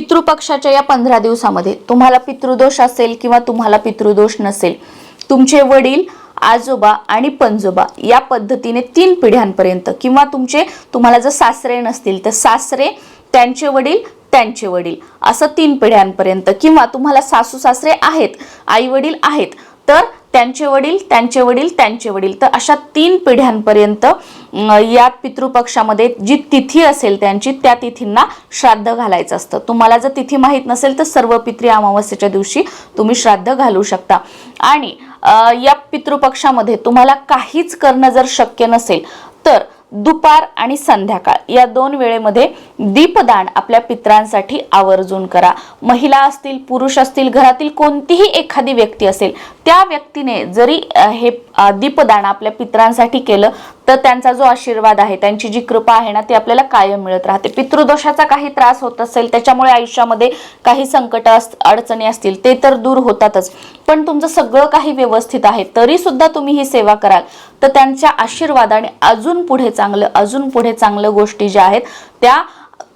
पितृपक्षाच्या या पंधरा दिवसामध्ये तुम्हाला पितृदोष असेल किंवा तुम्हाला पितृदोष नसेल तुमचे वडील आजोबा आणि पंजोबा या पद्धतीने तीन पिढ्यांपर्यंत किंवा तुमचे तुम्हाला जर सासरे नसतील तर सासरे त्यांचे वडील त्यांचे वडील असं तीन पिढ्यांपर्यंत किंवा तुम्हाला सासू सासरे आहेत आई वडील आहेत तर त्यांचे वडील त्यांचे वडील त्यांचे वडील. तर अशा तीन पिढ्यांपर्यंत या पितृपक्षामध्ये जी तिथी असेल त्यांची त्या तिथींना श्राद्ध घालायचं असतं. तुम्हाला जर तिथी माहीत नसेल तर सर्व पित्री अमावस्येच्या दिवशी तुम्ही श्राद्ध घालू शकता. आणि या पितृपक्षामध्ये तुम्हाला काहीच करणं जर शक्य नसेल तर दुपार आणि संध्याकाळ. या दोन वेळेमध्ये दीपदान आपल्या पित्रांसाठी आवर्जून करा. महिला असतील पुरुष असतील घरातील कोणतीही एखादी व्यक्ती असेल त्या व्यक्तीने जरी हे दीपदान आपल्या पित्रांसाठी केलं तर त्यांचा जो आशीर्वाद आहे त्यांची जी कृपा आहे ना ती आपल्याला कायम मिळत राहते. पितृदोषाचा काही त्रास होत असेल त्याच्यामुळे आयुष्यामध्ये काही संकट अडचणी असतील ते तर दूर होतातच. पण तुमचं सगळं काही व्यवस्थित आहे तरी सुद्धा तुम्ही ही सेवा कराल. तर त्यांच्या आशीर्वादाने अजून पुढे चांगलं अजून पुढे चांगलं गोष्टी ज्या आहेत त्या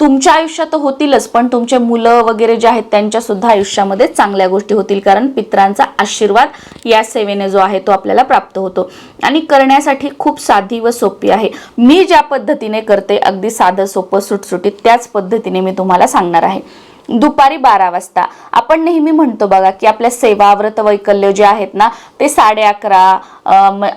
तुमच्या आयुष्यात तर होतीलच पण तुमचे मुलं वगैरे जे आहेत त्यांच्या सुद्धा आयुष्यामध्ये चांगल्या गोष्टी होतील. कारण पित्रांचा आशीर्वाद या सेवेने जो आहे तो आपल्याला प्राप्त होतो. आणि करण्यासाठी खूप साधी व सोपी आहे. मी ज्या पद्धतीने करते अगदी साधं सोपं सुटसुटीत त्याच पद्धतीने मी तुम्हाला सांगणार आहे. दुपारी बारा वाजता. आपण नेहमी म्हणतो बघा की आपल्या सेवाव्रत वैकल्य जे आहेत ना ते साडे अकरा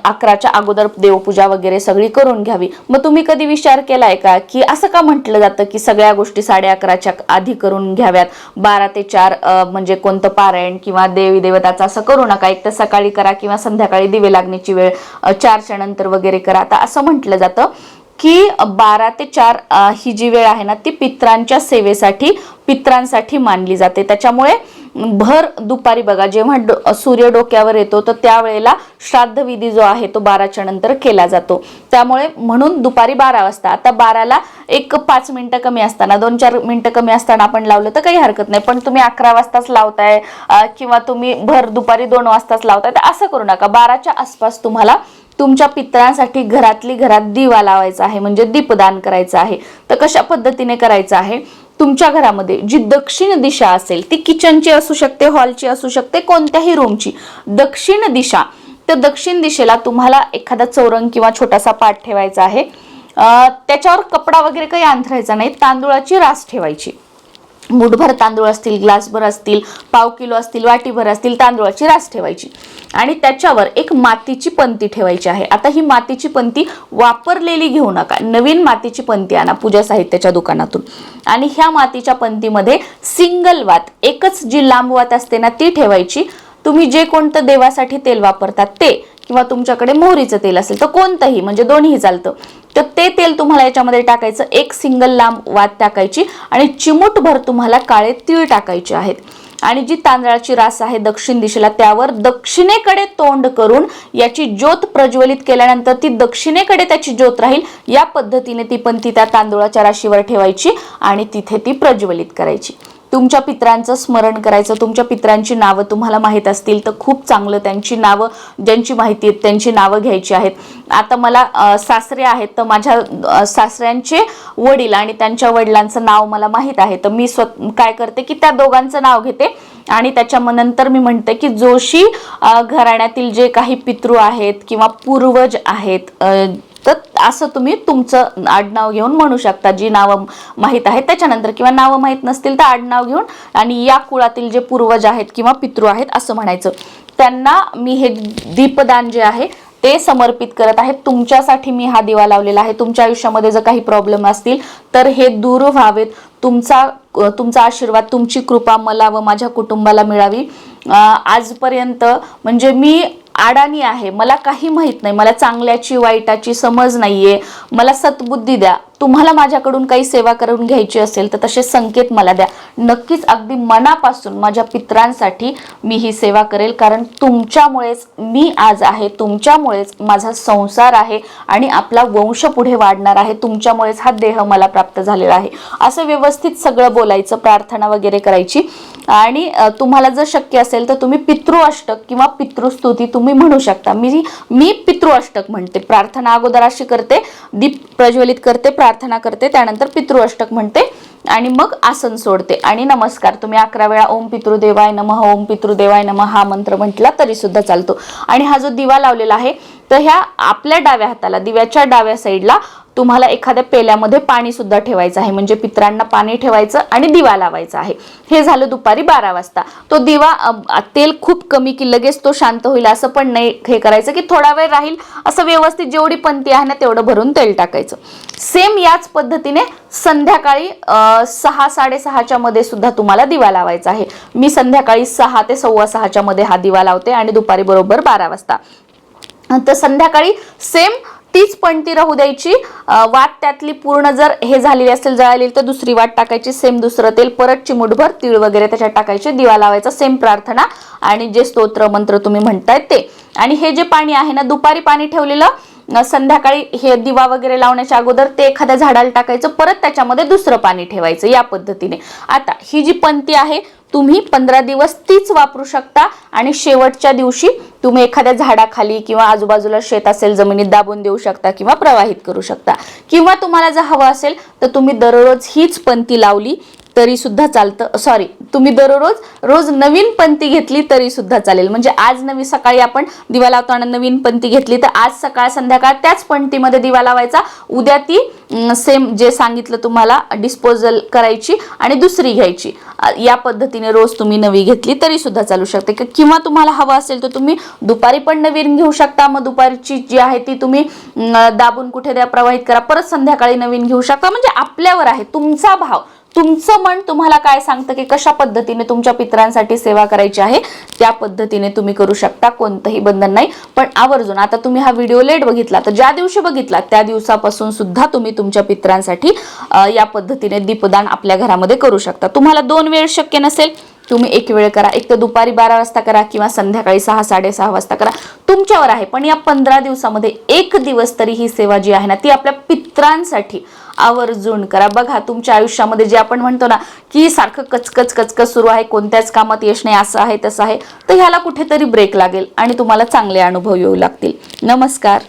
अकराच्या अगोदर देवपूजा वगैरे सगळी करून घ्यावी. मग तुम्ही कधी विचार केलाय का की असं का म्हटलं जातं की सगळ्या गोष्टी साडे अकराच्या आधी करून घ्याव्यात? बारा ते चार म्हणजे कोणतं पारायण किंवा देवी देवताचं असं करू नका. एक तर सकाळी करा किंवा संध्याकाळी दिवे लागण्याची वेळ चारच्या नंतर वगैरे करा. आता असं म्हटलं जातं की बारा ते चार ही जी वेळ आहे ना ती पित्रांच्या सेवेसाठी पित्रांसाठी मानली जाते. त्याच्यामुळे भर दुपारी बघा जेव्हा डो- सूर्य डोक्यावर येतो तर त्यावेळेला श्राद्ध विधी जो आहे तो बाराच्या नंतर केला जातो. त्यामुळे म्हणून दुपारी बारा वाजता आता बाराला एक पाच मिनिटं कमी असताना दोन चार मिनिटं कमी असताना आपण लावलं तर काही हरकत नाही. पण तुम्ही अकरा वाजताच लावताय किंवा तुम्ही भर दुपारी दोन वाजताच लावताय तर असं करू नका. बाराच्या आसपास तुम्हाला तुमच्या पित्रांसाठी घरातली घरात दिवा लावायचा आहे म्हणजे दीपदान करायचं आहे. तर कशा पद्धतीने करायचं आहे? तुमच्या घरामध्ये जी दक्षिण दिशा असेल ती किचनची असू शकते हॉलची असू शकते कोणत्याही रूमची दक्षिण दिशा तर दक्षिण दिशेला तुम्हाला एखादा चौरंग किंवा छोटासा पाठ ठेवायचा आहे. त्याच्यावर कपडा वगैरे काही अंथरायचा नाही तांदूळाची रास ठेवायची. मुठभर तांदूळ असतील ग्लासभर असतील पाव किलो असतील वाटीभर असतील तांदूळाची रास ठेवायची. आणि त्याच्यावर एक मातीची पंती ठेवायची आहे. आता ही मातीची पंती वापरलेली घेऊ नका. नवीन मातीची पंती आणा पूजा साहित्याच्या दुकानातून. आणि ह्या मातीच्या पंतीमध्ये सिंगल वात एकच जी लांब वात असते ना ती ठेवायची. तुम्ही जे कोणतं देवासाठी तेल वापरतात ते किंवा तुमच्याकडे मोहरीचं तेल असेल तर कोणतंही म्हणजे दोन्ही चालतं. तर ते तेल तुम्हाला याच्यामध्ये टाकायचं. एक सिंगल लांब वात टाकायची आणि चिमूटभर तुम्हाला काळे तीळ टाकायचे आहेत. आणि जी तांदळाची रास आहे दक्षिण दिशेला त्यावर दक्षिणेकडे तोंड करून याची ज्योत प्रज्वलित केल्यानंतर ती दक्षिणेकडे त्याची ज्योत राहील. या पद्धतीने ती पण ती त्या तांदूळाच्या राशीवर ठेवायची आणि तिथे ती प्रज्वलित करायची. तुमच्या पित्रांचं स्मरण करायचं तुमच्या पित्रांची नावं तुम्हाला माहीत असतील तर खूप चांगलं. त्यांची नावं ज्यांची माहिती आहेत त्यांची नावं घ्यायची आहेत. आता मला सासरे आहेत तर माझ्या सासऱ्यांचे वडील आणि त्यांच्या वडिलांचं नाव मला माहीत आहे. तर मी स्व काय करते की त्या दोघांचं नाव घेते आणि त्याच्यानंतर मी म्हणते की जोशी घराण्यातील जे काही पितृ आहेत किंवा पूर्वज आहेत तर असं तुम्ही तुमचं आडनाव घेऊन म्हणू शकता जी नावं माहीत आहेत त्याच्यानंतर. किंवा नावं माहीत नसतील तर आडनाव घेऊन आणि या कुळातील जे पूर्वज आहेत किंवा पितृ आहेत असं म्हणायचं. त्यांना मी हे दीपदान जे आहे ते समर्पित करत आहे. तुमच्यासाठी मी हा दिवा लावलेला आहे. तुमच्या आयुष्यामध्ये जर काही प्रॉब्लेम असतील तर हे दूर व्हावेत. तुमचा तुमचा आशीर्वाद तुमची कृपा मला व माझ्या कुटुंबाला मिळावी. आजपर्यंत म्हणजे मी अडाणी आहे. मला काही माहीत नाही. मला चांगल्याची वाईटाची समज नाही आहे मला सद्बुद्धी द्या. तुम्हाला माझ्याकडून काही सेवा करून घ्यायची असेल तर तसे संकेत मला द्या. नक्कीच अगदी मनापासून माझ्या पित्रांसाठी मी ही सेवा करेल कारण तुमच्यामुळेच मी आज आहे तुमच्यामुळेच माझा संसार आहे आणि आपला वंश पुढे वाढणार आहे तुमच्यामुळेच हा देह मला प्राप्त झालेला आहे. असं व्यवस्थित सगळं बोलायचं प्रार्थना वगैरे करायची. आणि तुम्हाला जर शक्य असेल तर तुम्ही पितृ अष्टक किंवा पितृस्तुती तुम्ही म्हणू शकता. मी मी पितृ अष्टक म्हणते. प्रार्थना अगोदर अशी करते दीप प्रज्वलित करते प्रार्थना करते त्यानंतर पितृअष्टक म्हणते आणि मग आसन सोडते. आणि नमस्कार तुम्ही अकरा वेळा ओम पितृदेवाय नमः ओम पितृदेवाय नम हा मंत्र म्हटला तरी सुद्धा चालतो. आणि हा जो दिवा लावलेला आहे तर ह्या आपल्या डाव्या हाताला दिव्याच्या डाव्या साईडला तुम्हाला एखाद्या पेल्यामध्ये पाणी सुद्धा ठेवायचं आहे. म्हणजे पित्रांना पाणी ठेवायचं आणि दिवा लावायचा आहे. हे झालं दुपारी बारा वाजता. तो दिवा तेल खूप कमी की लगेच तो शांत होईल असं पण नाही हे करायचं की थोडा वेळ राहील. असं व्यवस्थित जेवढी पंथी आहे ना तेवढं भरून तेल टाकायचं. सेम याच पद्धतीने संध्याकाळी सहा साडेसहाच्या मध्ये सुद्धा तुम्हाला दिवा लावायचा आहे. मी संध्याकाळी सहा ते सव्वा सहाच्या मध्ये हा दिवा लावते आणि दुपारी बरोबर बारा वाजता. तर संध्याकाळी सेम तीच पणती राहू द्यायची. वाट त्यातली पूर्ण जर हे झालेली असेल जळालेली तर दुसरी वाट टाकायची सेम दुसरं तेल परत चिमुटभर तीळ वगैरे त्याच्यात टाकायचे दिवा लावायचा सेम प्रार्थना. आणि जे स्तोत्र मंत्र तुम्ही म्हणतायत ते. आणि हे जे पाणी आहे ना दुपारी पाणी ठेवलेलं संध्याकाळी हे दिवा वगैरे लावण्याच्या अगोदर ते एखाद्या झाडाला टाकायचं परत त्याच्यामध्ये दुसरं पाणी ठेवायचं या पद्धतीने. आता ही जी पंथी आहे तुम्ही पंधरा दिवस तीच वापरू शकता आणि शेवटच्या दिवशी तुम्ही एखाद्या झाडाखाली किंवा आजूबाजूला शेत असेल जमिनीत दाबून देऊ शकता किंवा प्रवाहित करू शकता. किंवा तुम्हाला जर हवं असेल तर तुम्ही दररोज हीच पंथी लावली तरी सुद्धा चालतं. सॉरी तुम्ही दररोज रोज नवीन पंथी घेतली तरी सुद्धा चालेल. म्हणजे आज नवी सकाळी आपण दिवा लावताना नवीन पंथी घेतली तर आज सकाळ संध्याकाळ त्याच पंथीमध्ये दिवा लावायचा. उद्या ती सेम जे सांगितलं तुम्हाला डिस्पोजल करायची आणि दुसरी घ्यायची. या पद्धतीने रोज तुम्ही नवी घेतली तरी सुद्धा चालू शकते. किंवा तुम्हाला हवं असेल तर तुम्ही दुपारी पण नवीन घेऊ शकता. मग दुपारची जी आहे ती तुम्ही दाबून कुठे द्या प्रवाहित करा. परत संध्याकाळी नवीन घेऊ शकता. म्हणजे आपल्यावर आहे तुमचा भाव. तुमचं मन तुम्हाला काय सांगतं की कशा पद्धतीने तुमच्या पित्रांसाठी सेवा करायची आहे त्या पद्धतीने तुम्ही करू शकता कोणतंही बंधन नाही. पण आवर्जून आता तुम्ही हा व्हिडिओ लेट बघितला तर ज्या दिवशी बघितला त्या दिवसापासून सुद्धा तुम्ही तुमच्या पित्रांसाठी या पद्धतीने दीपदान आपल्या घरामध्ये करू शकता. तुम्हाला दोन वेळ शक्य नसेल तुम्ही एक वेळ करा एक तर दुपारी बारा वाजता करा किंवा संध्याकाळी सहा साडेसहा वाजता करा. तुमच्यावर आहे पण या पंधरा दिवसामध्ये एक दिवस तरी ही सेवा जी आहे ना ती आपल्या पित्रांसाठी आवर्जून करा. बघा तुमच्या आयुष्यामध्ये जे आपण म्हणतो ना की सारखं कचकच कचकच सुरू आहे कोणत्याच कामात यश नाही असं आहे तसं आहे तर ह्याला कुठेतरी ब्रेक लागेल आणि तुम्हाला चांगले अनुभव येऊ लागतील. नमस्कार.